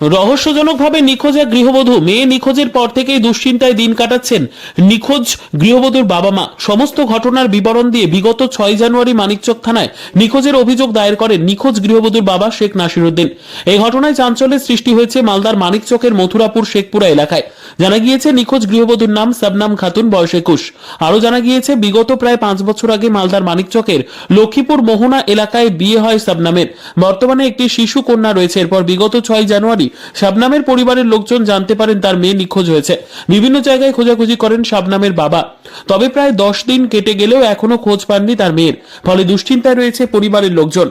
রহস্যজনকভাবে নিখোঁজ এক গৃহবধূ, মেয়ে নিখোঁজের পর থেকেই দুশ্চিন্তায় দিন কাটাচ্ছেন নিখোঁজ গৃহবধূর বাবা মা সমস্ত ঘটনার বিবরণ দিয়ে বিগত ছয় জানুয়ারি মানিকচক থানায় নিখোঁজের অভিযোগ দায়ের করেন নিখোঁজ গৃহবধূর বাবা শেখ নাসিরুদ্দিন। এই ঘটনায় চাঞ্চল্যের সৃষ্টি হয়েছে মালদার মানিকচকের মথুরাপুর শেখপুরা এলাকায়। জানা গিয়েছে, নিখোঁজ গৃহবধূর নাম সাবনাম খাতুন, বয়স একুশ। আরও জানা গিয়েছে, বিগত প্রায় পাঁচ বছর আগে মালদার মানিকচকের লক্ষ্মীপুর মোহনা এলাকায় বিয়ে হয় সাবনামের। বর্তমানে একটি শিশু কন্যা রয়েছে। এরপর বিগত ছয় জানুয়ারি শাবনামের পরিবারের লোকজন জানতে পারেন তার মেয়ে নিখোঁজ হয়েছে। বিভিন্ন জায়গায় খোঁজাখুঁজি করেন শাবনামের বাবা। তবে প্রায় দশ দিন কেটে গেলেও এখনও খোঁজ পাননি তার মেয়ের। ফলে দুশ্চিন্তায় রয়েছে পরিবারের লোকজন।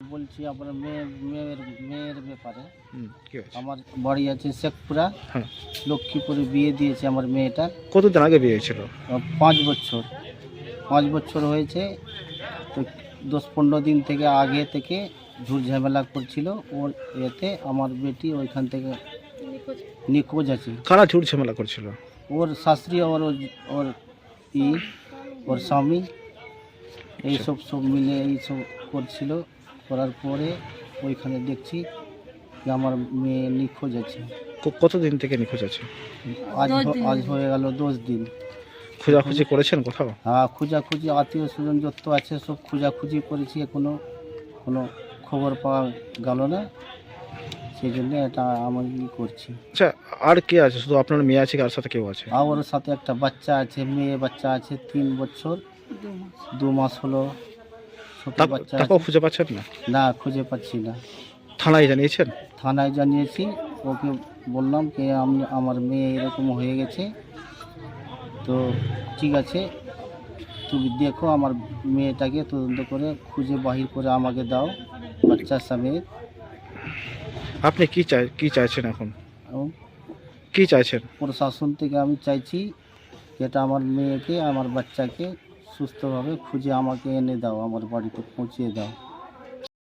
বলছি আপনার মেয়ে মেয়ের মেয়ের ব্যাপারে? আমার বাড়ি আছে শেখপুরা। হ্যাঁ। লক্ষ্মীপুরে বিয়ে দিয়েছে আমার মেয়েটা। কতদিন আগে বিয়ে হয়েছিল? পাঁচ বছর। পাঁচ বছর হয়েছে। তো দশ পনেরো দিন থেকে আগে থেকে ঝুট ঝামেলা করছিল ওর এতে আমার বেটি ওইখান থেকে নিখোঁজ। আছে। কারা ঝুট ঝামেলা করছিল? ওর শাস্ত্রী আর ওর ওর ই ওর স্বামী এইসব সব মিলে এইসব করছিল। করার পরে ওইখানে দেখছি যে আমার মেয়ে নিখোঁজ আছে। কতদিন থেকে নিখোঁজ আছে? আজ আজ হয়ে গেল দশ দিন। খোঁজাখুঁজি করেছেন কোথাও? হ্যাঁ খোঁজাখুঁজি আত্মীয় স্বজন যত আছে সব খোঁজাখুঁজি করেছি এখনও। কোনো খবর পাওয়া গেল না সেই জন্য এটা আমি করছি। আচ্ছা আর কে আছে? শুধু আপনার মেয়ে আছে কি আর সাথে কেউ আছে? আর ওর সাথে একটা বাচ্চা আছে মেয়ে বাচ্চা আছে তিন বছর দু মাস হলো। ছোট তা- বাচ্চা তাকেও খুঁজে পাচ্ছেন না না খুঁজে পাচ্ছি না। থানায় জানিয়েছেন? থানায় জানিয়েছি ওকে বললাম যে আমি আমার মেয়ে এরকম হয়ে গেছে। তো ঠিক আছে তুমি দেখো আমার মেয়েটাকে তদন্ত করে খুঁজে বাহির করে আমাকে দাও। বাচ্চার সমেত আপনি কি চাই কি চাইছেন এখন? এবং কি চাইছেন? প্রশাসন থেকে আমি চাইছি যেটা আমার মেয়েকে আমার বাচ্চাকে সুস্থভাবে খুঁজে আমাকে এনে দাও আমার বাড়িতে পৌঁছিয়ে দাও।